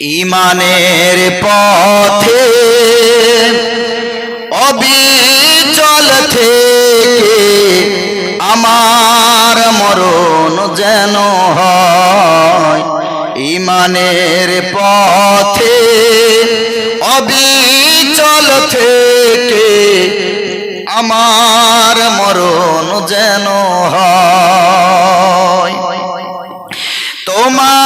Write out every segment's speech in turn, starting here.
ইমানের পথে অবিচল থেকে আমার মরণ যেন হয়। ইমানের পথে অবিচল থেকে আমার মরণ যেন হয়। তোমার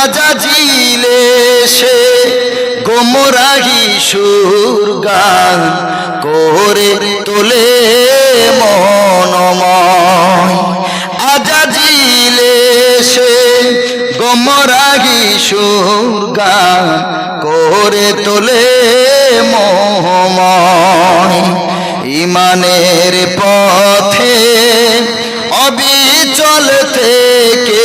আজাজিলে সে গোমরাহি সুর গান করে তোলে মনময়। আজাজিলে সে গোমরাহি সুর গান করে তোলে মোহময় ইমানের পথে অবিচল থেকে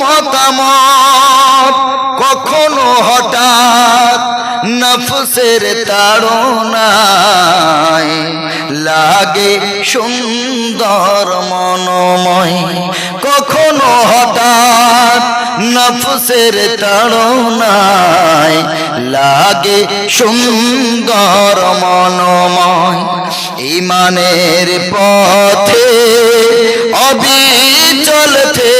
মতামত কখনো হঠাৎ নফসের তাড়নায় লাগে সুন্দর মনময়। কখনো হঠাৎ নফসের তাড়নায় লাগে সুন্দর মনময়। ইমানের পথে অবিচল থেকে